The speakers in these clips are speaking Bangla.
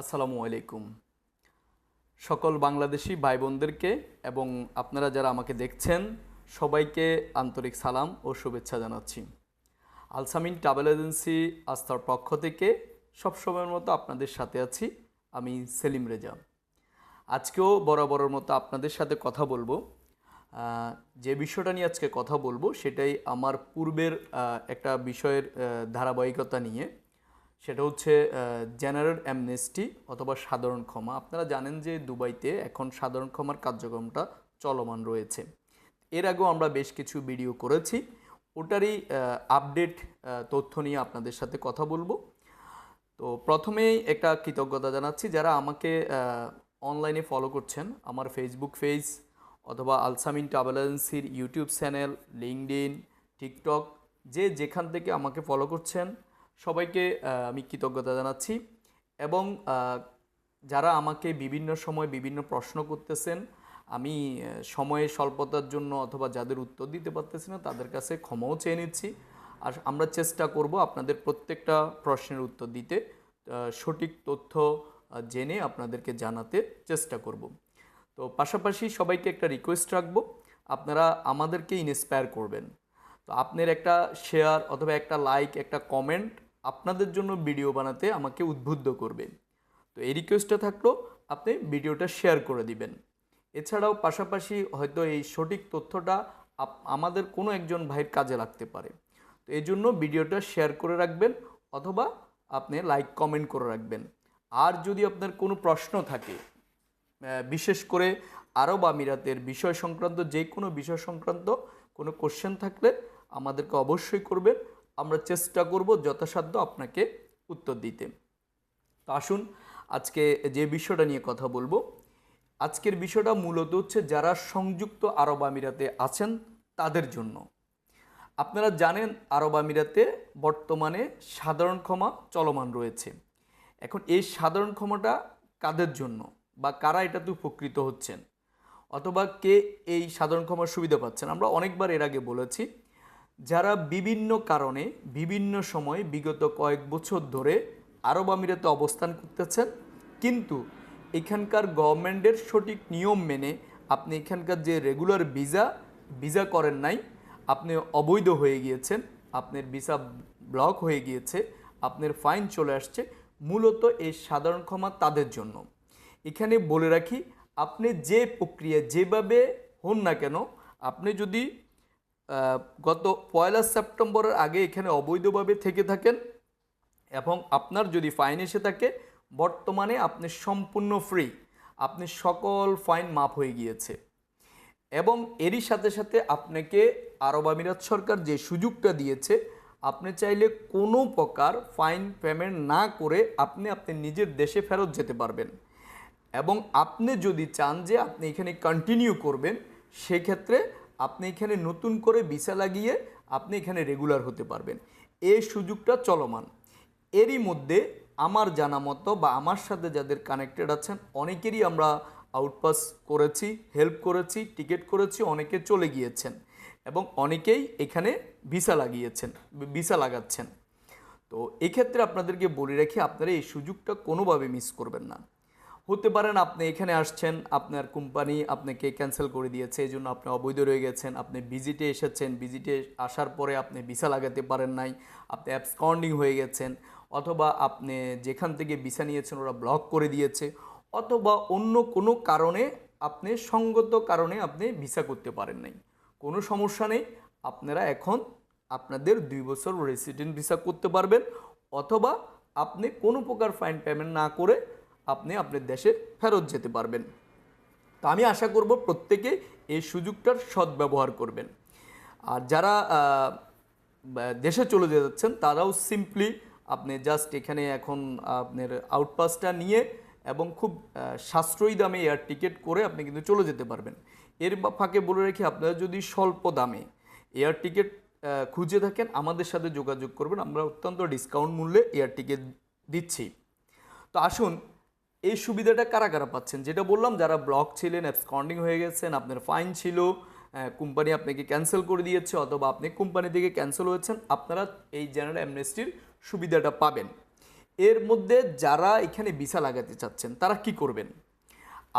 আসসালামু আলাইকুম। সকল বাংলাদেশি ভাই বোনদেরকে এবং আপনারা যারা আমাকে দেখছেন, সবাইকে আন্তরিক সালাম ও শুভেচ্ছা জানাচ্ছি। আলসামিন ট্রাভেল এজেন্সি আস্থার পক্ষ থেকে সবসময়ের মতো আপনাদের সাথে আছি আমি সেলিম রেজা। আজকেও বরাবরের মতো আপনাদের সাথে কথা বলব। যে বিষয়টা নিয়ে আজকে কথা বলব সেটাই আমার পূর্বের একটা বিষয়ের ধারাবাহিকতা নিয়ে। সেটা হচ্ছে জেনারেল অ্যামনেস্টি অথবা সাধারণ ক্ষমা। আপনারা জানেন যে দুবাইতে এখন সাধারণ ক্ষমার কার্যক্রমটা চলমান রয়েছে। এর আগেও আমরা বেশ কিছু ভিডিও করেছি। ওটারই আপডেট তথ্য নিয়ে আপনাদের সাথে কথা বলব। তো প্রথমেই একটা কৃতজ্ঞতা জানাচ্ছি, যারা আমাকে অনলাইনে ফলো করছেন, আমার ফেসবুক পেজ অথবা আলসামিন ট্রাভেল এজেন্সির ইউটিউব চ্যানেল লিঙ্কডিন টিকটক যে যেখান থেকে আমাকে ফলো করছেন সবাইকে আমি কৃতজ্ঞতা জানাচ্ছি। এবং যারা আমাকে বিভিন্ন সময় বিভিন্ন প্রশ্ন করতেছেন আমি আহ, সময়ের স্বল্পতার জন্য অথবা যাদের উত্তর দিতে পারতেছি না তাদের কাছে ক্ষমাও চেয়ে নিচ্ছি। আর আমরা চেষ্টা করব আপনাদের প্রত্যেকটা প্রশ্নের উত্তর দিতে সঠিক তথ্য জেনে আপনাদেরকে জানাতে চেষ্টা করব। তো পাশাপাশি সবাইকে একটা রিকোয়েস্ট রাখব আপনারা আমাদেরকে ইন্সপায়ার করবেন। তো আপনার একটা শেয়ার অথবা একটা লাইক একটা কমেন্ট আপনাদের জন্য ভিডিও বানাতে আমাকে উদ্বুদ্ধ করবে। তো এই রিকোয়েস্টটা থাকল, আপনি ভিডিওটা শেয়ার করে দিবেন। এছাড়াও পাশাপাশি হয়তো এই সঠিক তথ্যটা আমাদের কোনো একজন ভাইয়ের কাজে লাগতে পারে। তো এই জন্য ভিডিওটা শেয়ার করে রাখবেন অথবা আপনি লাইক কমেন্ট করে রাখবেন। আর যদি আপনার কোনো প্রশ্ন থাকে বিশেষ করে আরব আমিরাতের বিষয় সংক্রান্ত যে কোনো বিষয় সংক্রান্ত কোনো কোশ্চেন থাকলে আমাদেরকে অবশ্যই করবেন। আমরা চেষ্টা করব যথাসাধ্য আপনাকে উত্তর দিতে। তো আসুন, আজকে যে বিষয়টা নিয়ে কথা বলব। আজকের বিষয়টা মূলত হচ্ছে যারা সংযুক্ত আরব আমিরাতে আছেন তাদের জন্য। আপনারা জানেন, আরব আমিরাতে বর্তমানে সাধারণ ক্ষমা চলমান রয়েছে। এখন এই সাধারণ ক্ষমাটা কাদের জন্য বা কারা এটাতে উপকৃত হচ্ছেন? অথবা কে এই সাধারণ ক্ষমার সুবিধা পাচ্ছেন? আমরা অনেকবার এর আগে বলেছি যারা বিভিন্ন কারণে বিভিন্ন সময় বিগত কয়েক বছর ধরে আরব আমিরাতে অবস্থান করতেছেন, কিন্তু এখানকার গভর্নমেন্টের সঠিক নিয়ম মেনে আপনি এখানকার যে রেগুলার ভিসা ভিসা করেন নাই, আপনি অবৈধ হয়ে গিয়েছেন, আপনার ভিসা ব্লক হয়ে গিয়েছে, আপনার ফাইন চলে আসছে, মূলত এই সাধারণ ক্ষমা তাদের জন্য। এখানে বলে রাখি, আপনি যে প্রক্রিয়া যেভাবে হন না কেন, আপনি যদি গত পয়লা সেপ্টেম্বরের আগে এখানে অবৈধভাবে থেকে থাকেন এবং আপনার যদি ফাইন এসে থাকে, বর্তমানে আপনি সম্পূর্ণ ফ্রি আপনি সকল ফাইন মাফ হয়ে গিয়েছে। এবং এরই সাথে সাথে আপনাকে আরব আমিরাত সরকার যে সুযোগটা দিয়েছে, আপনি চাইলে কোনো প্রকার ফাইন পেমেন্ট না করে আপনি আপনি নিজের দেশে ফেরত যেতে পারবেন। এবং আপনি যদি চান যে আপনি এখানে কন্টিনিউ করবেন, সেক্ষেত্রে আপনি এখানে নতুন করে ভিসা লাগিয়ে আপনি এখানে রেগুলার হতে পারবেন। এই সুযোগটা চলমান। এরই মধ্যে আমার জানা মতো বা আমার সাথে যাদের কানেক্টেড আছেন, অনেকেরই আমরা আউটপাস করেছি হেল্প করেছি টিকিট করেছি, অনেকে চলে গিয়েছেন এবং অনেকেই এখানে ভিসা লাগিয়েছেন, ভিসা লাগাচ্ছেন। তো এক্ষেত্রে আপনাদেরকে বলে রাখি, আপনারা এই সুযোগটা কোনোভাবে মিস করবেন না। হতে পারেন আপনি এখানে আসছেন, আপনার কোম্পানি আপনাকে ক্যান্সেল করে দিয়েছে, এই জন্য আপনি অবৈধ রয়ে গেছেন, আপনি ভিজিটে এসেছেন, ভিজিটে আসার পরে আপনি ভিসা লাগাতে পারেন নাই, আপনি অ্যাবসকন্ডিং হয়ে গেছেন, অথবা আপনি যেখান থেকে ভিসা নিয়েছেন ওরা ব্লক করে দিয়েছে, অথবা অন্য কোনো কারণে আপনি সঙ্গত কারণে আপনি ভিসা করতে পারেন নাই। কোনো সমস্যা নেই, আপনারা এখন আপনাদের দুই বছর রেসিডেন্ট ভিসা করতে পারবেন, অথবা আপনি কোনো প্রকার ফাইন পেমেন্ট না করে আপনি আপনার দেশে ফেরত যেতে পারবেন। তো আমি আশা করব প্রত্যেকে এই সুযোগটার সদ্ব্যবহার করবেন। আর যারা দেশে চলে যাচ্ছেন, তারাও সিম্পলি আপনি জাস্ট এখানে এখন আপনার আউটপাসটা নিয়ে এবং খুব সাশ্রয়ী দামে এয়ার টিকিট করে আপনি কিন্তু চলে যেতে পারবেন। এর ফাঁকে বলে রেখে আপনারা যদি স্বল্প দামে এয়ার টিকিট খুঁজে থাকেন, আমাদের সাথে যোগাযোগ করবেন। আমরা অত্যন্ত ডিসকাউন্ট মূল্যে এয়ার টিকিট দিচ্ছি। তো আসুন এই সুবিধাটা কারা কারা পাচ্ছেন? যেটা বললাম, যারা ব্লক ছিলেন অ্যাবসকন্ডিং হয়ে গেছেন, আপনার ফাইন ছিল কোম্পানি আপনাকে ক্যান্সেল করে দিয়েছে, অথবা আপনি কোম্পানি থেকে ক্যান্সেল হয়েছেন, আপনারা এই জেনারেল অ্যামনেস্টির সুবিধাটা পাবেন। এর মধ্যে যারা এখানে ভিসা লাগাতে চাচ্ছেন, তারা কি করবেন?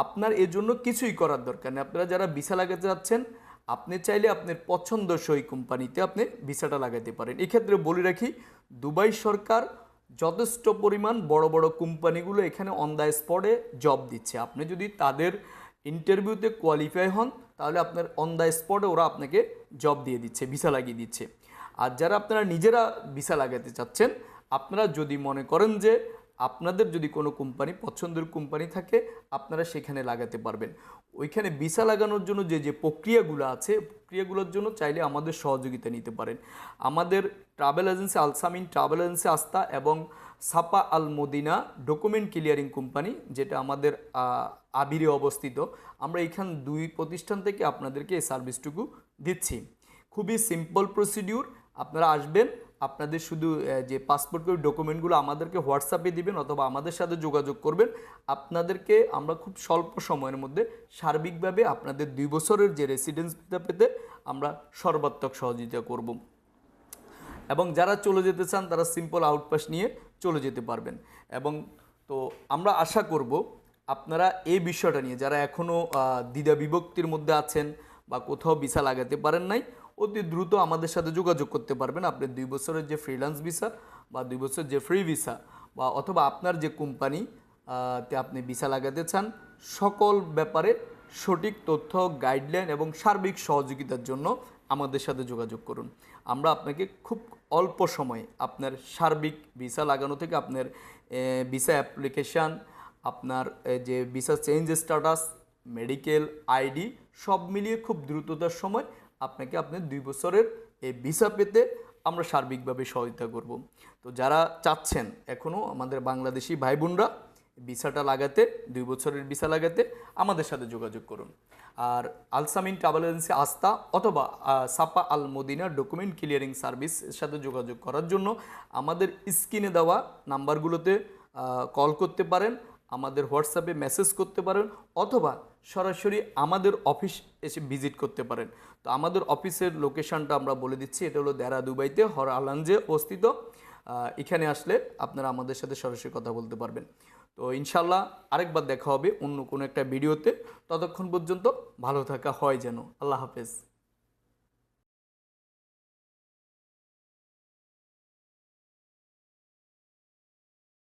আপনার এর জন্য কিছুই করার দরকার নেই। আপনারা যারা ভিসা লাগাতে চাচ্ছেন, আপনি চাইলে আপনার পছন্দসই কোম্পানিতে আপনি ভিসাটা লাগাতে পারেন। এক্ষেত্রে বলে রাখি, দুবাই সরকার যথেষ্ট পরিমাণ বড় বড় কোম্পানিগুলো এখানে অন দ্য স্পটে জব দিচ্ছে। আপনি যদি তাদের ইন্টারভিউতে কোয়ালিফাই হন, তাহলে আপনার অন দ্য স্পটে ওরা আপনাকে জব দিয়ে দিচ্ছে ভিসা লাগিয়ে দিচ্ছে। আর যারা আপনারা নিজেরা ভিসা লাগাতে চাচ্ছেন, আপনারা যদি মনে করেন যে আপনাদের যদি কোনো কোম্পানি পছন্দের কোম্পানি থাকে, আপনারা সেখানে লাগাতে পারবেন। ওইখানে ভিসা লাগানোর জন্য যে যে প্রক্রিয়াগুলো আছে, প্রক্রিয়াগুলোর জন্য চাইলে আমাদের সহযোগিতা নিতে পারেন। আমাদের travel agency Alsamin travel agency আস্তা এবং সাপা আল মদিনা ডকুমেন্ট ক্লিয়ারিং কোম্পানি যেটা আমাদের আবিরে অবস্থিত। আমরা এখান দুই প্রতিষ্ঠান থেকে আপনাদেরকে এই সার্ভিসটুকু দিচ্ছি। খুবই সিম্পল প্রসিডিউর আপনারা আসবেন, আপনাদের শুধু যে পাসপোর্ট ডকুমেন্টগুলো আমাদেরকে হোয়াটসঅ্যাপে দিবেন অথবা আমাদের সাথে যোগাযোগ করবেন। আপনাদেরকে আমরা খুব স্বল্প সময়ের মধ্যে সার্বিকভাবে আপনাদের দুই বছরের যে রেসিডেন্স পেতে আমরা সর্বাত্মক সহযোগিতা করব। এবং যারা চলে যেতে চান, তারা সিম্পল আউটপাস নিয়ে চলে যেতে পারবেন। এবং তো আমরা আশা করব আপনারা এই বিষয়টা নিয়ে, যারা এখনও দ্বিধা বিভক্তির মধ্যে আছেন বা কোথাও ভিসা লাগাতে পারেন নাই, অতি দ্রুত আমাদের সাথে যোগাযোগ করতে পারবেন। আপনি দুই বছরের যে ফ্রিল্যান্স ভিসা বা দুই বছরের যে ফ্রি ভিসা বা অথবা আপনার যে কোম্পানি তে আপনি ভিসা লাগাতে চান, সকল ব্যাপারে সঠিক তথ্য গাইডলাইন এবং সার্বিক সহযোগিতার জন্য আমাদের সাথে যোগাযোগ করুন। আমরা আপনাকে খুব অল্প সময়ে আপনার সার্বিক ভিসা লাগানো থেকে আপনার ভিসা অ্যাপ্লিকেশান, আপনার যে visa change status, medical ID সব মিলিয়ে খুব দ্রুততার সময় আপনাকে আপনার দুই বছরের এই ভিসা পেতে আমরা সার্বিকভাবে সহায়তা করব। তো যারা চাচ্ছেন এখনও আমাদের বাংলাদেশি ভাই বোনরা ভিসাটা লাগাতে, দুই বছরের ভিসা লাগাতে আমাদের সাথে যোগাযোগ করুন। আর আলসামিন ট্রাভেল এজেন্সি আস্তা অথবা সাপা আল মদিনা ডকুমেন্ট ক্লিয়ারিং সার্ভিস সাথে যোগাযোগ করার জন্য আমাদের স্ক্রিনে দেওয়া নাম্বারগুলোতে কল করতে পারেন, আমাদের হোয়াটসঅ্যাপে মেসেজ করতে পারেন অথবা সরাসরি আমাদের অফিস এসে ভিজিট করতে পারেন। তো আমাদের অফিসের লোকেশনটা আমরা বলে দিচ্ছি, এটা হলো দেরা দুবাইতে, হর আলানজে অবস্থিত। এখানে আসলে আপনারা আমাদের সাথে সরাসরি কথা বলতে পারবেন। তো ইনশাল্লাহ আরেকবার দেখা হবে অন্য কোনো একটা ভিডিওতে। ততক্ষণ পর্যন্ত ভালো থাকা, হয় যেন। আল্লাহ হাফেজ।